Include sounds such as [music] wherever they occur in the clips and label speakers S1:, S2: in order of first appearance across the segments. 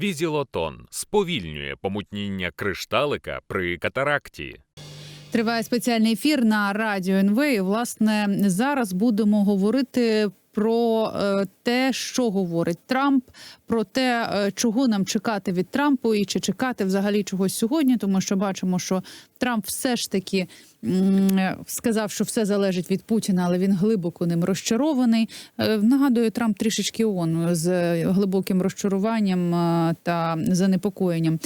S1: Візілотон сповільнює помутніння кришталика при катаракті.
S2: Триває спеціальний ефір на радіо НВ. І, власне, зараз будемо говорити про е, те, що говорить Трамп, про те, е, чого нам чекати від Трампу, і чи чекати взагалі чогось сьогодні, тому що бачимо, що Трамп все ж таки сказав, що все залежить від Путіна, але він глибоко ним розчарований. Е, Нагадую, Трамп трішечки ООН з глибоким розчаруванням е, та занепокоєнням.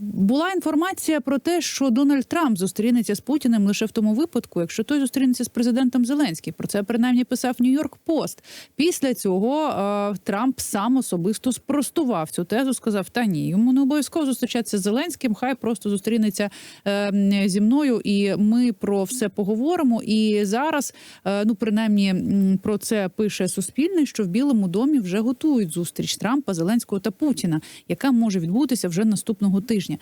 S2: Була інформація про те, що Дональд Трамп зустрінеться з Путіним лише в тому випадку, якщо той зустрінеться з президентом Зеленським. Про це принаймні писав Нью-Йорк Пост. Після цього Трамп сам особисто спростував цю тезу. Сказав: та ні, йому не обов'язково зустрічатися з Зеленським. Хай просто зустрінеться е, зі мною, і ми про все поговоримо. І зараз, е, ну принаймні, про це пише Суспільне, що в Білому домі вже готують зустріч Трампа, Зеленського та Путіна, яка може відбутися вже наступного тижня.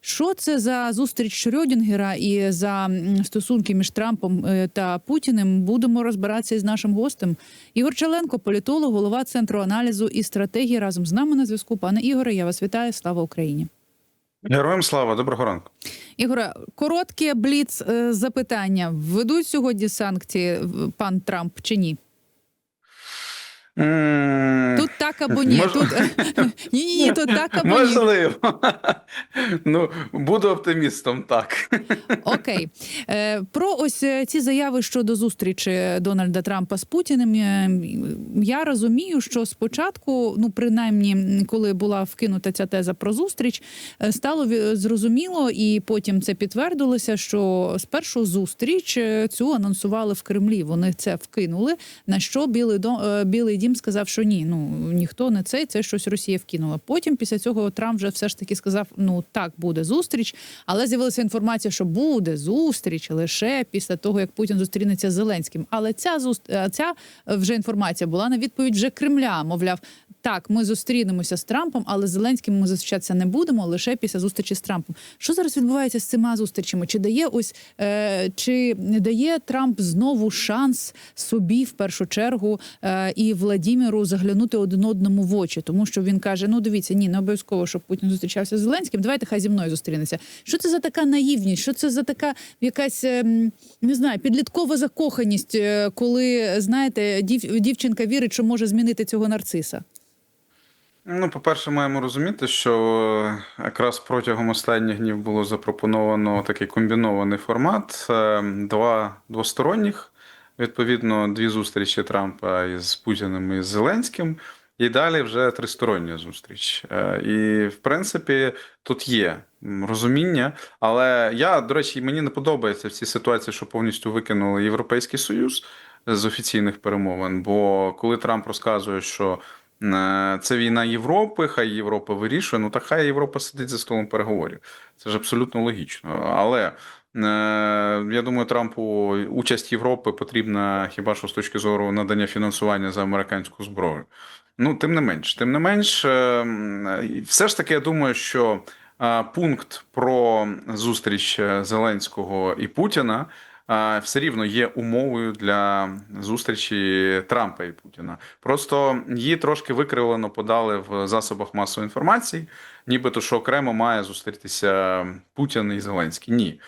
S2: Що це за зустріч Шрёдінгера і за стосунки між Трампом е, та Путіним? Будемо розбиратися із нашим гостем. Ігор Челенко, політолог, голова центру аналізу і стратегії. Разом з нами на зв'язку. Пане Ігоре, я вас вітаю. Слава Україні.
S3: Героям слава, доброго ранку.
S2: Ігоре, коротке бліц е, запитання: введуть сьогодні санкції пан Трамп чи ні? Тут так або ні.
S3: Мож-
S2: Тут [laughs] ні, ні, ні, тут так або ні.
S3: Можливо. [laughs] ну, буду оптимістом, так. [laughs]
S2: Окей, Е, про ось е, ці заяви щодо зустрічі Дональда Трампа з Путіним. е, Я розумію, що спочатку, ну принаймні, коли була вкинута ця теза про зустріч, стало зрозуміло, і потім це підтвердилося, що спершу зустріч цю анонсували в Кремлі. Вони це вкинули. На що Білий дом Білий Дім сказав, що ні, ну ніхто не цей, це щось Росія вкинула. Потім після цього Трамп вже все ж таки сказав: ну так буде зустріч, але з'явилася інформація, що буде зустріч лише після того, як Путін зустрінеться з Зеленським. Але ця ця вже інформація була на відповідь вже Кремля. Мовляв, так, ми зустрінемося з Трампом, але з Зеленським ми зустрічатися не будемо лише після зустрічі з Трампом. Що зараз відбувається з цими зустрічами? Чи дає ось е, чи не дає Трамп знову шанс собі в першу чергу е, і Владіміру заглянути один одному в очі, тому що він каже: ну дивіться, ні, не обов'язково, щоб Путін зустрічався з Зеленським. Давайте хай зі мною зустрінеться. Що це за така наївність? Що це за така якась ем, не знаю, підліткова закоханість, е, коли знаєте, дів, дівчинка вірить, що може змінити цього нарциса?
S3: Ну, по-перше, маємо розуміти, що якраз протягом останніх днів було запропоновано такий комбінований формат: е, два двосторонніх, відповідно, дві зустрічі Трампа із Путіним і з Зеленським. І далі вже тристороння зустріч. Е, І, в принципі, тут є розуміння. Але я, до речі, мені не подобається в цій ситуації, що повністю викинули Європейський Союз з офіційних перемовин. Бо коли Трамп розказує, що е, це війна Європи, хай Європа вирішує, ну так хай Європа сидить за столом переговорів. Це ж абсолютно логічно. Але е, я думаю, Трампу участь Європи потрібна хіба що з точки зору надання фінансування за американську зброю. Ну, тим не менш, тим не менш, е, все ж таки, я думаю, що е, пункт про зустріч е, Зеленського і Путіна е, все рівно є умовою для зустрічі Трампа і Путіна. Просто її трошки викривлено подали в засобах масової інформації, нібито що окремо має зустрітися Путін і Зеленський. Ні.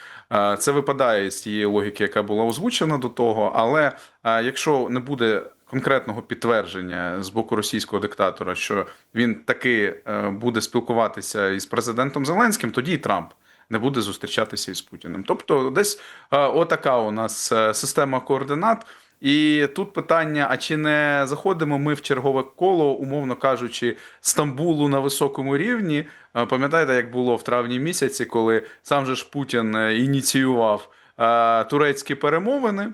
S3: Це випадає з тієї логіки, яка була озвучена до того. Але якщо не буде конкретного підтвердження з боку російського диктатора, що він таки е, буде спілкуватися із президентом Зеленським, тоді і Трамп не буде зустрічатися із Путіним. Тобто, десь е, отака у нас е, система координат. І тут питання: а чи не заходимо ми в чергове коло, умовно кажучи, Стамбулу на високому рівні? Е, Пам'ятаєте, як було в травні місяці, коли сам же ж Путін ініціював турецькі перемовини?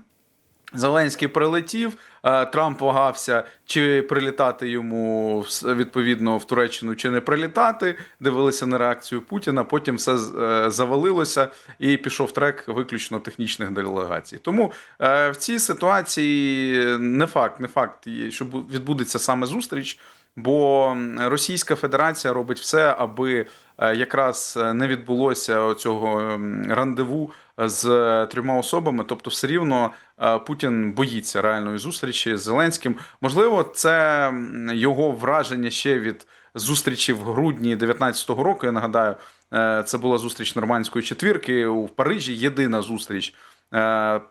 S3: Зеленський прилетів, е, Трамп вагався, чи прилітати йому відповідно в Туреччину, чи не прилітати. Дивилися на реакцію Путіна. Потім все е, завалилося і пішов трек виключно технічних делегацій. Тому е, в цій ситуації не факт, не факт, що відбудеться саме зустріч. Бо Російська Федерація робить все, аби якраз не відбулося цього рандеву з трьома особами. Тобто, все рівно е, Путін боїться реальної зустрічі з Зеленським. Можливо, це його враження ще від зустрічі в грудні 19-го року. Я нагадаю, е, це була зустріч нормандської четвірки у Парижі. Єдина зустріч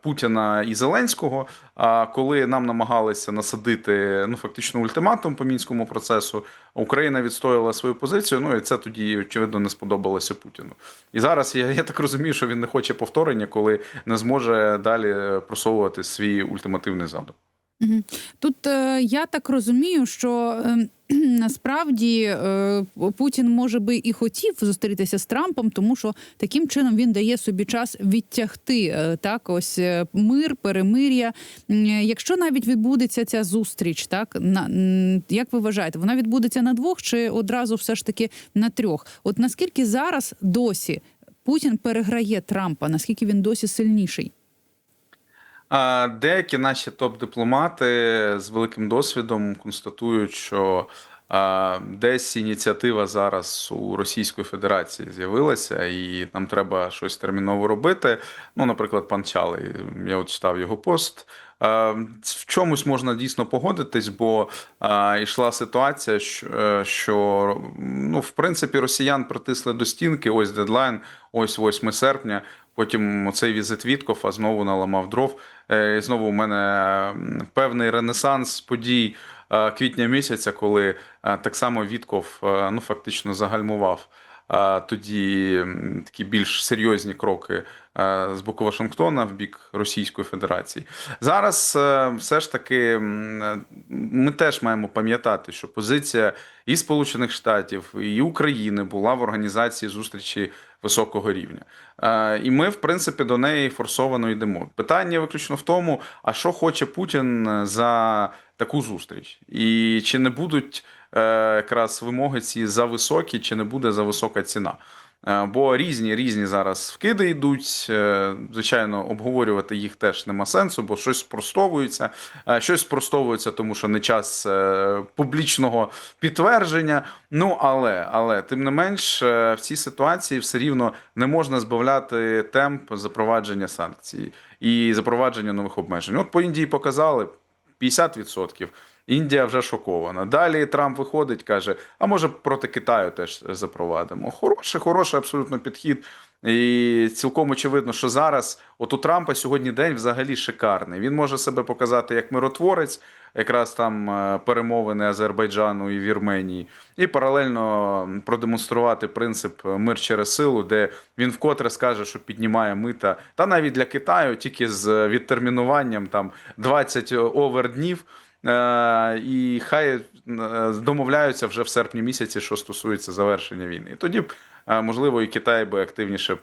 S3: Путіна і Зеленського. А коли нам намагалися насадити ну фактично ультиматум по мінському процесу, Україна відстояла свою позицію. Ну і це тоді очевидно не сподобалося Путіну. І зараз я, я так розумію, що він не хоче повторення, коли не зможе далі просовувати свій ультимативний задум.
S2: Тут е, я так розумію, що е, [clears throat] насправді е, Путін може би і хотів зустрітися з Трампом, тому що таким чином він дає собі час відтягти е, так, ось мир, перемир'я. Якщо навіть відбудеться ця зустріч, так на як ви вважаєте, вона відбудеться на двох чи одразу все ж таки на трьох? От наскільки зараз досі Путін переграє Трампа? Наскільки він досі сильніший?
S3: Деякі наші топ-дипломати з великим досвідом констатують, що десь ініціатива зараз у Російської Федерації з'явилася, і нам треба щось терміново робити. Ну, наприклад, пан Чалий, я от читав його пост. В чомусь можна дійсно погодитись, бо а, йшла ситуація, що, е, що ну, в принципі росіян притисли до стінки. Ось дедлайн, ось 8 серпня. Потім цей візит Віткофа знову наламав дров. Е, І знову у мене певний ренесанс подій е, квітня місяця, коли е, так само Вітков ну фактично загальмував тоді такі більш серйозні кроки з боку Вашингтона в бік Російської Федерації. Зараз е, все ж таки е, ми теж маємо пам'ятати, що позиція і Сполучених Штатів, і України була в організації зустрічі високого рівня. Е, І ми, в принципі, до неї форсовано йдемо. Питання виключно в тому, а що хоче Путін за таку зустріч, і чи не будуть якраз вимоги ці за високі, чи не буде за висока ціна. Е, Бо різні різні зараз вкиди йдуть. Е, Звичайно, обговорювати їх теж нема сенсу, бо щось спростовується, е, щось спростовується, тому що не час е, публічного підтвердження. Ну але але тим не менш, е, в цій ситуації все рівно не можна збавляти темп запровадження санкцій і запровадження нових обмежень. От по Індії показали 50%. Індія вже шокована. Далі Трамп виходить, каже: а може проти Китаю теж запровадимо. Хороший, хороший абсолютно підхід. І цілком очевидно, що зараз, от у Трампа сьогодні день взагалі шикарний. Він може себе показати як миротворець, якраз там е, перемовини Азербайджану і Вірменії, і паралельно продемонструвати принцип мир через силу, де він вкотре скаже, що піднімає мита, та навіть для Китаю тільки з відтермінуванням там 20 оверднів. Е, І хай е, домовляються вже в серпні місяці, що стосується завершення війни. І тоді е, можливо, і Китай би активніше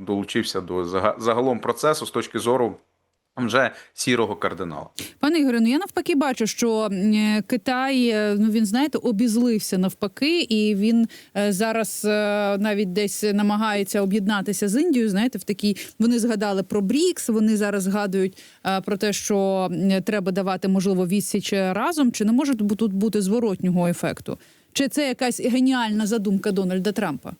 S3: долучився до зага- загалом процесу з точки зору вже сірого кардинала.
S2: Пане Ігорю, ну я навпаки бачу, що Китай, е, ну він знаєте, обізлився навпаки, і він е, зараз е, навіть десь намагається об'єднатися з Індією. Знаєте, в такій вони згадали про Брікс. Вони зараз згадують е, про те, що треба давати можливо відсіч разом. Чи не може тут бути зворотнього ефекту? Чи це якась геніальна задумка Дональда Трампа?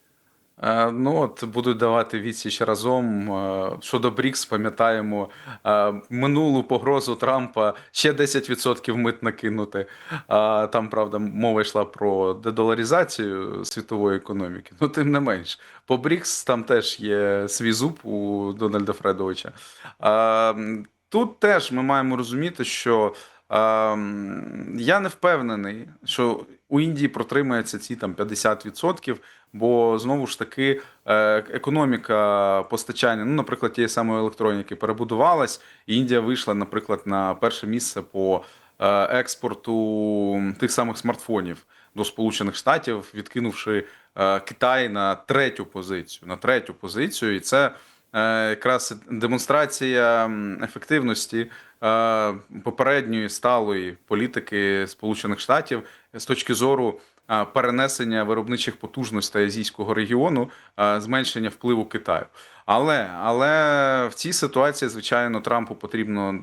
S3: Е, Ну от будуть давати відсіч разом. Е, Щодо Брікс, пам'ятаємо е, минулу погрозу Трампа ще 10% мит накинути. А Там, правда, мова йшла про дедоларизацію світової економіки. Ну, тим не менш, по Брікс там теж є свій зуб у Дональда Фредовича. Тут теж ми маємо розуміти, що. ем, Я не впевнений, що у Індії протримається ці там 50%, бо знову ж таки е, економіка постачання, ну, наприклад, тієї самої електроніки перебудувалась, і Індія вийшла, наприклад, на перше місце по е, експорту тих самих смартфонів до Сполучених Штатів, відкинувши е, Китай на третю позицію. На третю позицію, і це якраз демонстрація ефективності е, попередньої сталої політики Сполучених Штатів з точки зору е, перенесення виробничих потужностей азійського регіону, е, зменшення впливу Китаю. Але але в цій ситуації, звичайно, Трампу потрібно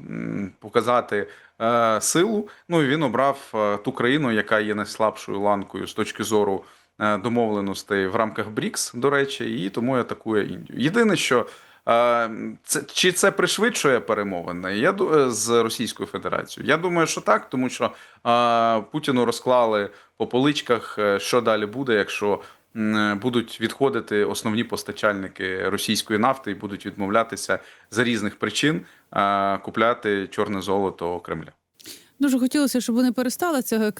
S3: показати е, силу. Ну і він обрав е, ту країну, яка є найслабшою ланкою з точки зору е, домовленостей в рамках БРІКС, до речі, і тому атакує Індію. Єдине, що Е, Це, чи це пришвидшує перемовини Я е, з Російською Федерацією? Я думаю, що так, тому що е, Путіну розклали по поличках, е, що далі буде, якщо е, будуть відходити основні постачальники російської нафти і будуть відмовлятися за різних причин е, купляти чорне золото Кремля.
S2: Дуже хотілося, щоб вони перестали це,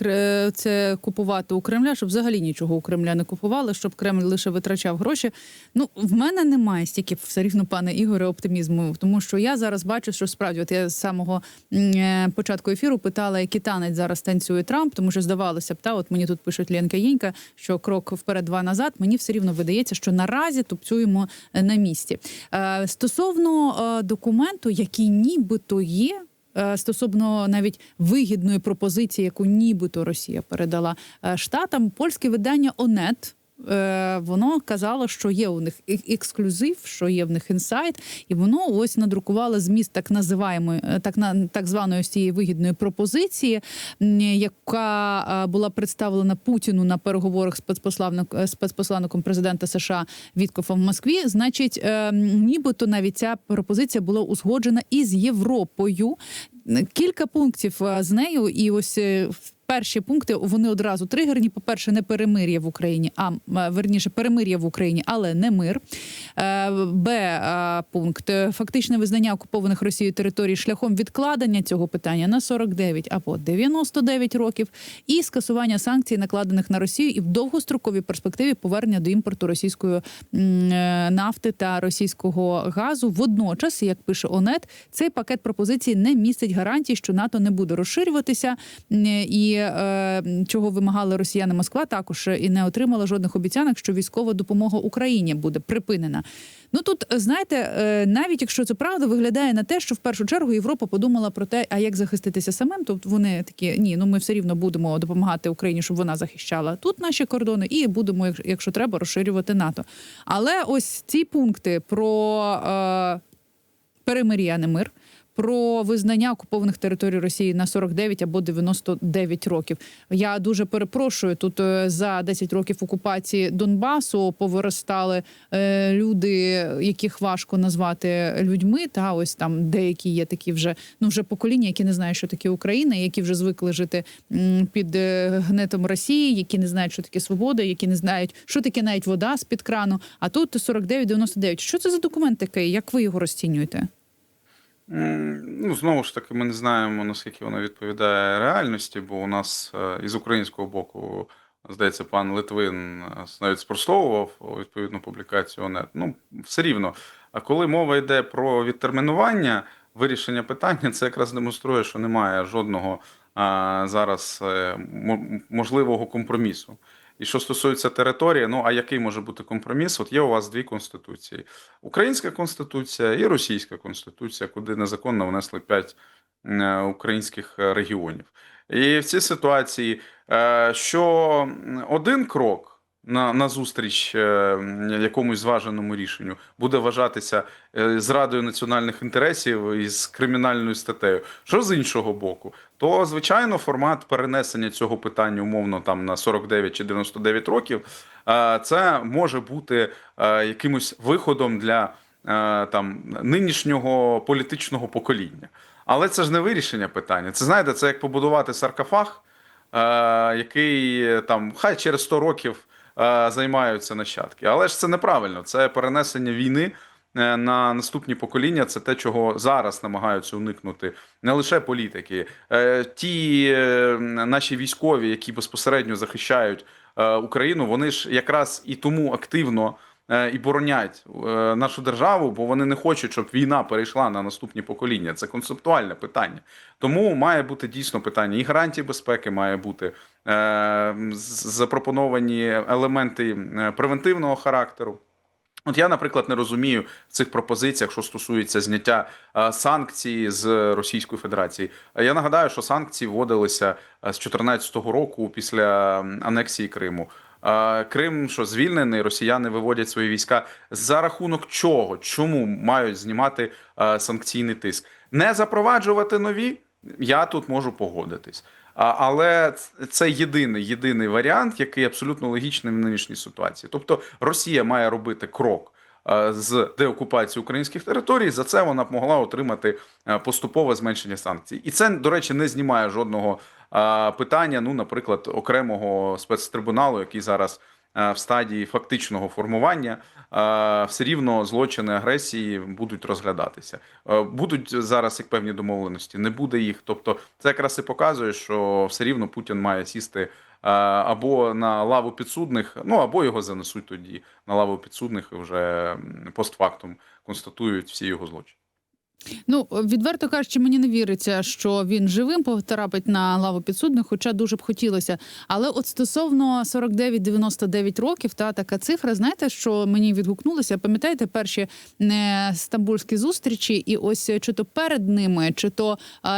S2: це купувати у Кремля, щоб взагалі нічого у Кремля не купували, щоб Кремль лише витрачав гроші. Ну, в мене немає стільки все рівно, пане Ігоре, оптимізму, тому що я зараз бачу, що справді, от я з самого е, початку ефіру питала, який танець зараз танцює Трамп, тому що здавалося б, та от мені тут пишуть Ленка Єнька, що крок вперед, два назад. Мені все рівно видається, що наразі тупцюємо е, на місці. Е, Стосовно документу, який нібито є. Е, Стосовно навіть вигідної пропозиції, яку нібито Росія передала е, штатам, польське видання ОНЕТ. Е, Воно казало, що є у них ексклюзив, що є в них інсайт, і воно ось надрукувало зміст так називаємої, е, так на так званої цієї вигідної пропозиції, яка е, була представлена Путіну на переговорах спецпосланник- спецпосланником президента США Віткофом в Москві. Значить, нібито навіть ця пропозиція була узгоджена із Європою. Кілька пунктів з нею, і ось перші пункти вони одразу тригерні. По перше, не перемир'я в Україні, а е, верніше перемир'я в Україні, але не мир. Е, Б е, пункт фактичне визнання окупованих Росією територій шляхом відкладення цього питання на 49 або 99 років, і скасування санкцій, накладених на Росію, і в довгостроковій перспективі повернення до імпорту російської нафти та російського газу. Водночас, як пише ОНЕТ, цей пакет пропозицій не містить гарантій, що НАТО не буде розширюватися, і чого вимагали росіяни Москва, також і не отримала жодних обіцянок, що військова допомога Україні буде припинена. Ну тут знаєте, е, навіть якщо це правда, виглядає на те, що в першу чергу Європа подумала про те, а як захиститися самим. Тобто вони такі ні, ну ми все рівно будемо допомагати Україні, щоб вона захищала тут наші кордони, і будемо, якщо треба, розширювати НАТО. Але ось ці пункти про е, перемир'я, не мир. Про визнання окупованих територій Росії на 49 або 99 років. Я дуже перепрошую. Тут е, за 10 років окупації Донбасу повиростали е, люди, яких важко назвати людьми. Та ось там деякі є такі вже ну вже покоління, які не знають, що таке Україна, які вже звикли жити під е, гнетом Росії, які не знають, що таке свобода, які не знають, що таке навіть вода з під крану. А тут 49-99. Що це за документ такий? Як ви його розцінюєте?
S3: Ну, знову ж таки, ми не знаємо, наскільки воно відповідає реальності, бо у нас е, із українського боку, здається, пан Литвин е, навіть спростовував відповідну публікацію ОНЕТ. Ну, все рівно. А коли мова йде про відтермінування вирішення питання, це якраз демонструє, що немає жодного а, зараз е, мо- можливого компромісу. І що стосується території, ну а який може бути компроміс? От є у вас дві конституції: Українська конституція і Російська конституція, куди незаконно внесли п'ять е, українських е, регіонів. І в цій ситуації, е, що один крок на, на зустріч е, якомусь зваженому рішенню буде вважатися е, зрадою національних інтересів із кримінальною статтею. Що з іншого боку, то звичайно формат перенесення цього питання умовно там на 49 чи 99 років. е, Це може бути якимось виходом для там нинішнього політичного покоління. Але це ж не вирішення питання. Це знаєте, це як побудувати саркофаг, який там хай через 100 років займаються нащадки. Але ж це неправильно. Це перенесення війни е, на наступні покоління. Це те, чого зараз намагаються уникнути не лише політики, Е, ті е, наші військові, які безпосередньо захищають е, Україну, вони ж якраз і тому активно. Е, І боронять е, нашу державу, бо вони не хочуть, щоб війна перейшла на наступні покоління. Це концептуальне питання. Тому має бути дійсно питання і гарантії безпеки, має бути е, запропоновані елементи превентивного характеру. От я, наприклад, не розумію в цих пропозиціях, що стосується зняття санкцій з Російської Федерації. Я нагадаю, що санкції вводилися з 2014 року після анексії Криму. Крим, що звільнений, росіяни виводять свої війська за рахунок чого? Чому мають знімати санкційний тиск? Не запроваджувати нові. Я тут можу погодитись. Але це єдиний єдиний варіант, який абсолютно логічний в нинішній ситуації. Тобто Росія має робити крок з деокупації українських територій, за це вона б могла отримати поступове зменшення санкцій. І це, до речі, не знімає жодного питання. Ну, наприклад, окремого спецтрибуналу, який зараз е, в стадії фактичного формування, е, все рівно злочини агресії будуть розглядатися. Е, Будуть зараз як певні домовленості, не буде їх. Тобто, це якраз і показує, що все рівно Путін має сісти або на лаву підсудних, ну або його занесуть тоді на лаву підсудних і вже постфактум констатують всі його злочини.
S2: Ну відверто кажучи, мені не віриться, що він живим потрапить на лаву підсудних, хоча дуже б хотілося. Але от стосовно 49-99 років, та така цифра, знаєте, що мені відгукнулося? Пам'ятаєте перші е, стамбульські зустрічі, і ось чи то перед ними, чи то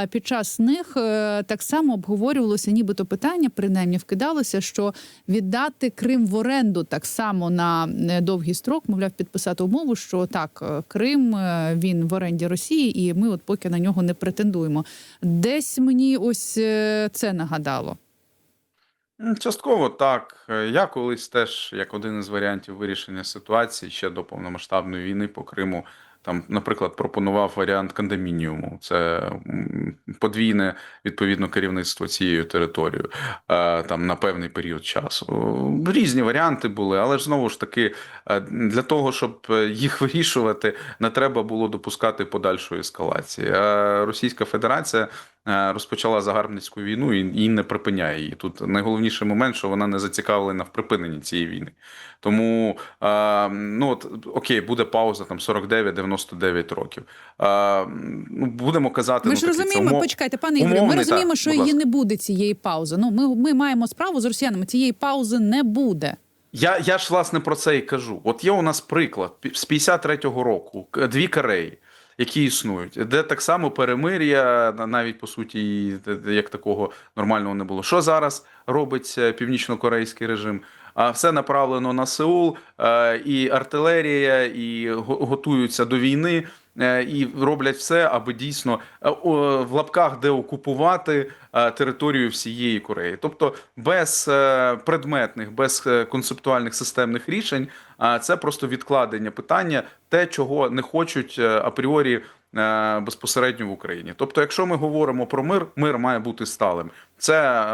S2: під час них е, так само обговорювалося, нібито питання, принаймні вкидалося, що віддати Крим в оренду так само на е, довгий строк, мовляв, підписати умову, що так, Крим він в оренді Росії, і ми от поки на нього не претендуємо. Десь мені ось е, це нагадало.
S3: Частково так. Е, Я колись теж, як один із варіантів вирішення ситуації ще до повномасштабної війни по Криму, там, наприклад, пропонував варіант кондомініуму. Це подвійне відповідно керівництво цією територією е, там на певний період часу. Різні варіанти були, але ж знову ж таки, е, для того, щоб е, їх вирішувати, не треба було допускати подальшої ескалації. А Російська Федерація розпочала загарбницьку війну і, і не припиняє її. Тут найголовніший момент, що вона не зацікавлена в припиненні цієї війни. Тому е, ну от окей, буде пауза там 49-99 років. Е, ну будемо казати,
S2: Ми
S3: ну,
S2: ж
S3: таки, це
S2: розуміємо,
S3: умов-
S2: почекайте, пане Ігорю, ми розуміємо,
S3: так,
S2: що її не буде цієї паузи. Ну, ми, ми маємо справу з росіянами. Цієї паузи не буде.
S3: Я, я ж власне про це і кажу. От є у нас приклад з 53-го року, дві Кореї, які існують, де так само перемир'я, навіть по суті, як такого нормального не було. Що зараз робить е, північно-корейський режим? А все направлено на Сеул, е, і артилерія, і готуються до війни. Е, І роблять все, аби дійсно е, в лапках деокупувати е, територію всієї Кореї. Тобто без предметних, без концептуальних системних рішень, це просто відкладення питання, те, чого не хочуть апріорі безпосередньо в Україні. Тобто, якщо ми говоримо про мир, мир має бути сталим. Це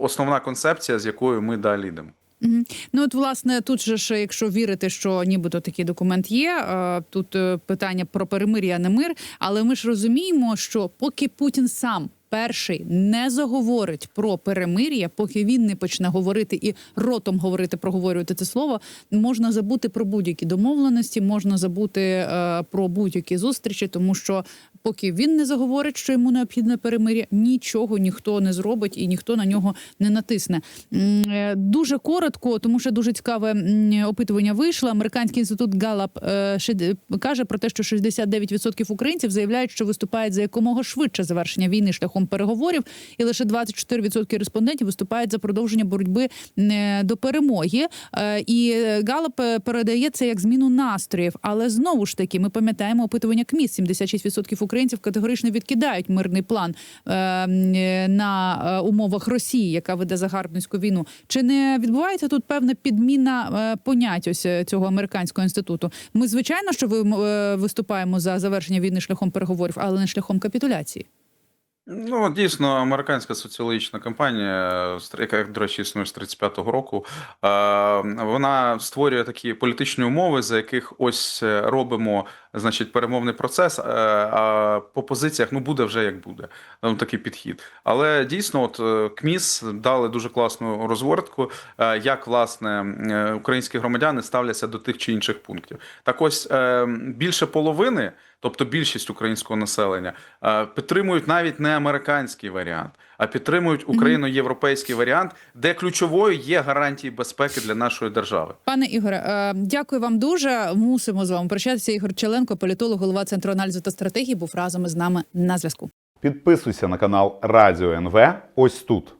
S3: основна концепція, з якою ми далі йдемо.
S2: Ну от власне тут же ж, якщо вірити, що нібито такий документ є, е, тут е, питання про перемир'я, не мир. Але ми ж розуміємо, що поки Путін сам. Перший не заговорить про перемир'я, поки він не почне говорити і ротом говорити, проговорювати це слово, можна забути про будь-які домовленості, можна забути е, про будь-які зустрічі, тому що поки він не заговорить, що йому необхідне перемир'я, нічого ніхто не зробить і ніхто на нього не натисне. Е, Дуже коротко, тому що дуже цікаве опитування вийшло. Американський інститут Галап каже про те, що 69% українців заявляють, що виступають за якомога швидше завершення війни шляхом переговорів, і лише 24% респондентів виступають за продовження боротьби е, до перемоги. Е, І Галап е, передає це як зміну настроїв. Але знову ж таки, ми пам'ятаємо опитування КМІС. 76% українців категорично відкидають мирний план е, е, на е, умовах Росії, яка веде загарбницьку війну. Чи не відбувається тут певна підміна понять ось цього американського інституту? Ми звичайно, що ви виступаємо за завершення війни шляхом переговорів, але не шляхом капітуляції.
S3: Ну, дійсно, американська соціологічна кампанія, з- яка, до речі, існує з 35-го року, е, вона створює такі політичні умови, за яких ось е, робимо значить, перемовний процес, е, а по позиціях ну, буде вже як буде. Там такий підхід. Але дійсно, от КМІС дали дуже класну розвертку, як власне українські громадяни ставляться до тих чи інших пунктів. Так ось більше половини. Тобто більшість українського населення е, підтримують навіть не американський варіант, а підтримують україно-європейський варіант, де ключовою є гарантії безпеки для нашої держави.
S2: Пане Ігоре, е, дякую вам дуже. Мусимо з вами прощатися. Ігор Челенко, політолог, голова центру аналізу та стратегії, був разом із нами на зв'язку.
S4: Підписуйся на канал Радіо НВ ось тут.